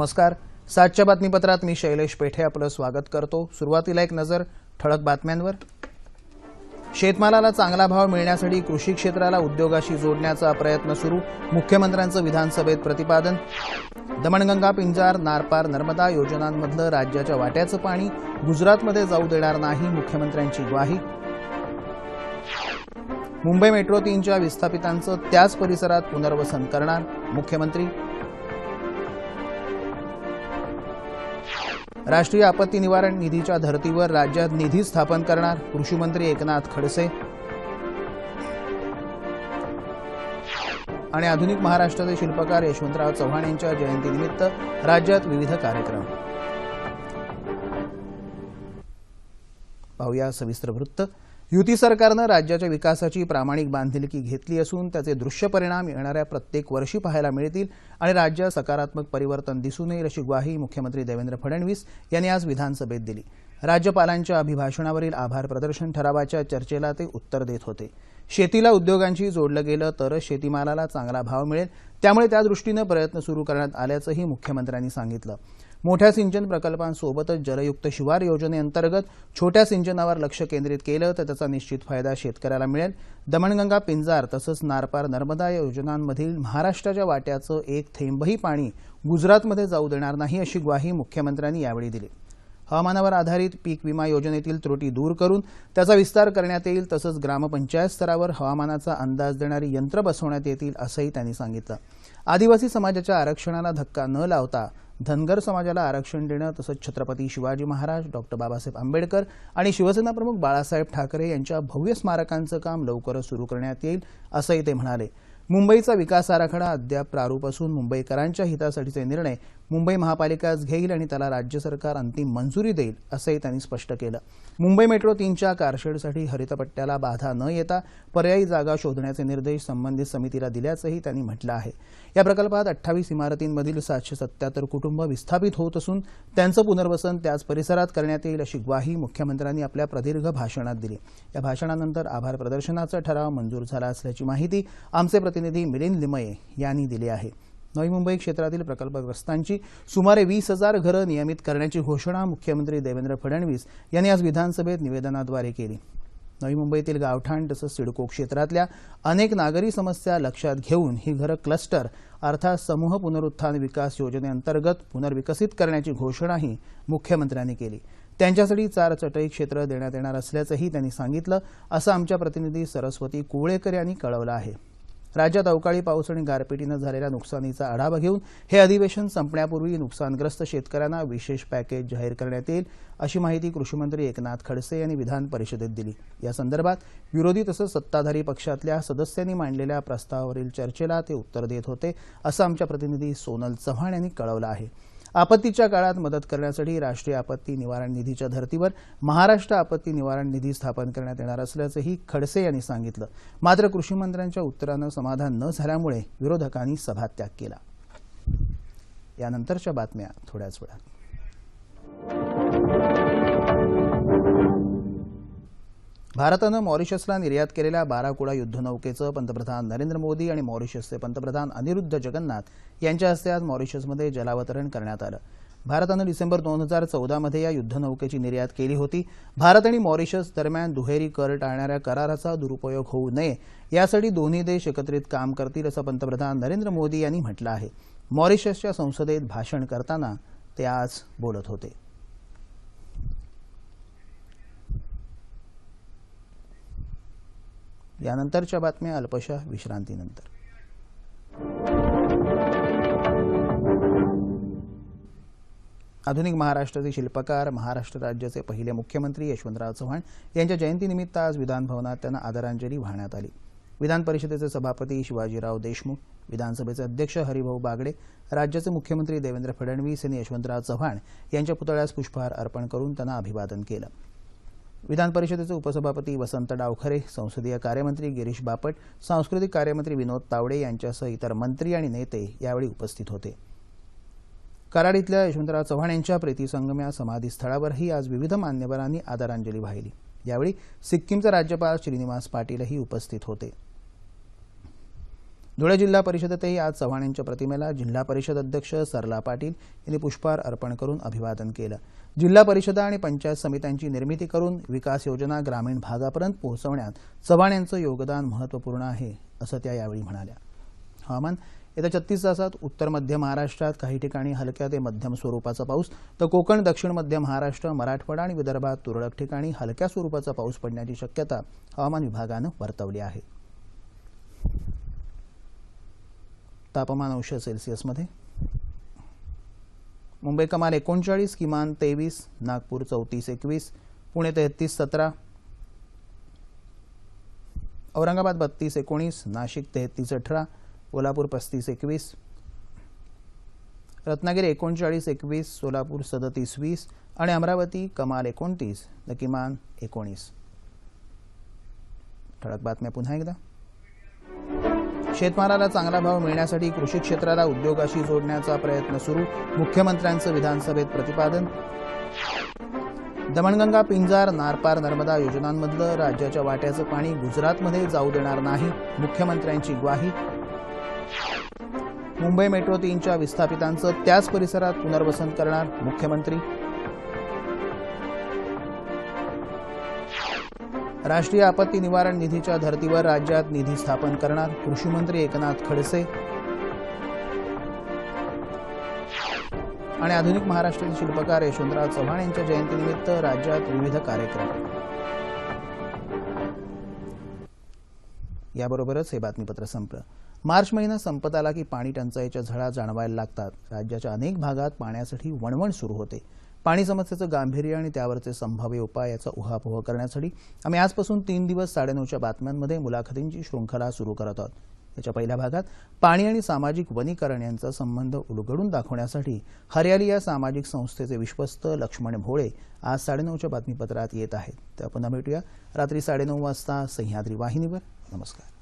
नमस्कार. सातच्या बातमीपत्रात मी शैलेश पेठे आपलं स्वागत करतो. सुरुवातीला एक नजर ठळक बातम्यांवर. शेतमालाला चांगला भाव मिळण्यासाठी कृषी क्षेत्राला उद्योगाशी जोडण्याचा प्रयत्न सुरू मुख्यमंत्र्यांचं विधानसभेत प्रतिपादन. दमणगंगा पिंजार नारपार नर्मदा योजनांमधलं राज्याच्या वाट्याचं पाणी गुजरातमध्ये जाऊ देणार नाही मुख्यमंत्र्यांची ग्वाही. मुंबई मेट्रो तीनच्या विस्थापितांचं त्याच परिसरात पुनर्वसन करणार मुख्यमंत्री. राष्ट्रीय आपत्ती निवारण निधीच्या धर्तीवर राज्यात निधी स्थापन करणार कृषीमंत्री एकनाथ खडसे. आणि आधुनिक महाराष्ट्राचे शिल्पकार यशवंतराव चव्हाण यांच्या जयंतीनिमित्त राज्यात विविध कार्यक्रम. पाहूया सविस्तर वृत्त. युती सरकारनं राज्याच्या विकासाची प्रामाणिक बांधिलकी घेतली असून त्याचे दृश्य परिणाम येणाऱ्या प्रत्येक वर्षी पाहायला मिळतील आणि राज्यात सकारात्मक परिवर्तन दिसून येईल अशी ग्वाही मुख्यमंत्री देवेंद्र फडणवीस यांनी आज विधानसभेत दिली. राज्यपालांच्या अभिभाषणावरील आभार प्रदर्शन ठरावाच्या चर्चेला ते उत्तर देत होते. शेतीला उद्योगांशी जोडलं गेलं तरच शेतीमालाला चांगला भाव मिळेल त्यामुळे त्यादृष्टीनं प्रयत्न सुरू करण्यात आल्याचंही मुख्यमंत्र्यांनी सांगितलं. मोठ्या सिंचन प्रकल्पांसोबतच जलयुक्त शिवार योजनेअंतर्गत छोट्या सिंचनावर लक्ष केंद्रित केलं तर त्याचा निश्चित फायदा शेतकऱ्याला मिळेल. दमणगंगा पिंजार तसंच नारपार नर्मदा या योजनांमधील महाराष्ट्राच्या वाट्याचं एक थेंबही पाणी गुजरातमध्ये जाऊ देणार नाही अशी ग्वाही मुख्यमंत्र्यांनी यावेळी दिली. हवामानावर आधारित पीक विमा योजनेतील त्रुटी दूर करून त्याचा विस्तार करण्यात येईल तसंच ग्रामपंचायत स्तरावर हवामानाचा अंदाज देणारी यंत्र बसवण्यात येतील असंही त्यांनी सांगितलं. आदिवासी समाजाच्या आरक्षणाला धक्का न लावता धनगर समाजाला आरक्षण देणं तसंच छत्रपती शिवाजी महाराज डॉक्टर बाबासाहेब आंबेडकर आणि शिवसेना प्रमुख बाळासाहेब ठाकरे यांच्या भव्य स्मारकांचं काम लवकरच सुरू करण्यात येईल असंही ते म्हणाले. मुंबईचा विकास आराखडा अद्याप प्रारूप असून मुंबईकरांच्या हितासाठीचे निर्णय मुंबई महापालिकाच घेईल आणि त्याला राज्य सरकार अंतिम मंजुरी देईल असंही त्यांनी स्पष्ट केलं. मुंबई मेट्रो तीनच्या कारशेडसाठी हरितपट्ट्याला बाधा न येता पर्यायी जागा शोधण्याचे निर्देश संबंधित समितीला दिल्याचंही त्यांनी म्हटलं आहे. या प्रकल्पात अठ्ठावीस इमारतींमधील सातशे सत्याहत्तर कुटुंब विस्थापित होत असून त्यांचं पुनर्वसन त्याच परिसरात करण्यात येईल अशी ग्वाही मुख्यमंत्र्यांनी आपल्या प्रदीर्घ भाषणात दिली. या भाषणानंतर आभार प्रदर्शनाचा ठराव मंजूर झाला असल्याची माहिती आमचे प्रतिनिधी मिलिंद लिमये यांनी दिली आहे. नवी मुंबई क्षेत्रातील प्रकल्पग्रस्तांची सुमारे वीस हजार घरं नियमित करण्याची घोषणा मुख्यमंत्री देवेंद्र फडणवीस यांनी आज विधानसभेत निवेदनाद्वारे केली. नवी मुंबईतील गावठाण तसंच सिडको क्षेत्रातल्या अनेक नागरी समस्या लक्षात घेऊन ही घरं क्लस्टर अर्थात समूह पुनरुत्थान विकास योजनेअंतर्गत पुनर्विकसित करण्याची घोषणाही मुख्यमंत्र्यांनी केली. त्यांच्यासाठी चार चटई क्षेत्र देण्यात येणार असल्याचंही त्यांनी सांगितलं असं आमच्या प्रतिनिधी सरस्वती कुवळेकर यांनी कळवलं आहे. राज्यात अवकाळी पाऊस आणि गारपिटीनं झालेल्या नुकसानीचा आढावा घेऊन हे अधिवेशन संपण्यापूर्वी नुकसानग्रस्त शेतकऱ्यांना विशेष पॅकेज जाहीर करण्यात येईल अशी माहिती कृषीमंत्री एकनाथ खडसे यांनी विधान परिषदेत दिली. या संदर्भात विरोधी तसंच सत्ताधारी पक्षातल्या सदस्यांनी मांडलेल्या प्रस्तावावरील चर्चेला ते उत्तर देत होते असं आमच्या प्रतिनिधी सोनल चव्हाण यांनी कळवलं आहे. आपत्तीच्या काळात मदत करण्यासाठी राष्ट्रीय आपत्ती निवारण निधीच्या धर्तीवर महाराष्ट्र आपत्ती निवारण निधी स्थापन करण्यात येणार असल्याचंही खडसे यांनी सांगितलं. मात्र कृषीमंत्र्यांच्या उत्तरानं समाधान न झाल्यामुळे विरोधकांनी सभात्याग केला. यानंतरच्या बातम्या थोड्याच वेळात. भारतानं मॉरिशसला निर्यात केलेल्या बाराकुडा युद्धनौकेचं पंतप्रधान नरेंद्र मोदी आणि मॉरिशसचे पंतप्रधान अनिरुद्ध जगन्नाथ यांच्या हस्ते आज मॉरिशसमध्ये जलावतरण करण्यात आलं. भारतानं डिसेंबर दोन हजार चौदामध्ये या युद्धनौकेची निर्यात केली होती. भारत आणि मॉरिशस दरम्यान दुहेरी कर टाळणाऱ्या कराराचा दुरुपयोग होऊ नये यासाठी दोन्ही देश एकत्रित काम करतील असं पंतप्रधान नरेंद्र मोदी यांनी म्हटलं आहे. मॉरिशसच्या संसदेत भाषण करताना ते आज बोलत होते. यानंतरच्या बातम्या अल्पशा विश्रांतीनंतर. आधुनिक महाराष्ट्राचे शिल्पकार महाराष्ट्र राज्याचे पहिले मुख्यमंत्री यशवंतराव चव्हाण यांच्या जयंतीनिमित्त आज विधानभवनात त्यांना आदरांजली वाहण्यात आली. विधान परिषदेचे सभापती शिवाजीराव देशमुख विधानसभेचे अध्यक्ष हरिभाऊ बागडे राज्याचे मुख्यमंत्री देवेंद्र फडणवीस यांनी यशवंतराव चव्हाण यांच्या पुतळ्यास पुष्पहार अर्पण करून त्यांना अभिवादन केलं. विधान परिषदेचे उपसभापती वसंत डावखरे संसदीय कार्यमंत्री गिरीश बापट सांस्कृतिक कार्यमंत्री विनोद तावडे यांच्यासह इतर मंत्री आणि नेते यावेळी उपस्थित होते. कराड इथल्या यशवंतराव चव्हाण यांच्या प्रीतीसंगम्या समाधीस्थळावरही आज विविध मान्यवरांनी आदरांजली वाहिली. यावेळी सिक्कीमचे राज्यपाल श्रीनिवास पाटीलही उपस्थित होते. धुळे जिल्हा परिषदेतही आज चव्हाण यांच्या प्रतिमेला जिल्हा परिषद अध्यक्ष सरला पाटील यांनी पुष्पहार अर्पण करून अभिवादन केलं. जिल्हा परिषदा आणि पंचायत समित्यांची निर्मिती करून विकास योजना ग्रामीण भागापर्यंत पोहोचवण्यात चव्हाण यांचं योगदान महत्त्वपूर्ण आहे असं त्या यावेळी म्हणाल्या. हवामान येत्या छत्तीस तासात उत्तर मध्य महाराष्ट्रात काही ठिकाणी हलक्या ते मध्यम स्वरूपाचा पाऊस तर कोकण दक्षिण मध्य महाराष्ट्र मराठवाडा आणि विदर्भात तुरळक ठिकाणी हलक्या स्वरूपाचा पाऊस पडण्याची शक्यता हवामान विभागानं वर्तवली आहे. तापमान अंश सेल्सिअसमध्ये मुंबई कमाल एकोणचाळीस किमान तेवीस नागपूर चौतीस एकवीस पुणे तेहतीस सतरा औरंगाबाद बत्तीस एकोणीस नाशिक तेहतीस अठरा कोल्हापूर पस्तीस एकवीस रत्नागिरी एकोणचाळीस एकवीस सोलापूर सदतीस वीस आणि अमरावती कमाल एकोणतीस तर किमान एकोणीस. ठळक बातम्या पुन्हा एकदा. शेतमालाला चांगला भाव मिळण्यासाठी कृषी क्षेत्राला उद्योगाशी जोडण्याचा प्रयत्न सुरू मुख्यमंत्र्यांचं विधानसभेत प्रतिपादन. दमणगंगा पिंजार नारपार नर्मदा योजनांमधलं राज्याच्या वाट्याचं पाणी गुजरातमध्ये जाऊ देणार नाही मुख्यमंत्र्यांची ग्वाही. मुंबई मेट्रो तीनच्या विस्थापितांचं त्याच परिसरात पुनर्वसन करणार मुख्यमंत्री. राष्ट्रीय आपत्ती निवारण निधीच्या धर्तीवर राज्यात निधी स्थापन करणार कृषीमंत्री एकनाथ खडसे. आणि आधुनिक महाराष्ट्रातील शिल्पकार यशवंतराव चव्हाण यांच्या जयंतीनिमित्त राज्यात विविध कार्यक्रम. याबरोबरच हे बातमीपत्र संपलं. मार्च महिना संपत आला की पाणी टंचाईच्या झळा जाणवायला लागतात. राज्याच्या अनेक भागात पाण्यासाठी वणवण सुरू होते. पाणी समस्येचं गांभीर्य आणि त्यावरचे संभाव्य उपाय याचा उहापोह करण्यासाठी आम्ही आजपासून तीन दिवस साडेनऊच्या बातम्यांमध्ये मुलाखतींची शृंखला सुरू करत आहोत. याच्या पहिल्या भागात पाणी आणि सामाजिक वनीकरण यांचा संबंध उलगडून दाखवण्यासाठी हरियाली या सामाजिक संस्थेचे विश्वस्त लक्ष्मण भोळे आज साडेनऊच्या बातमीपत्रात येत आहेत. त्या पुन्हा भेटूया. रात्री साडेनऊ वाजता सह्याद्री वाहिनीवर. नमस्कार.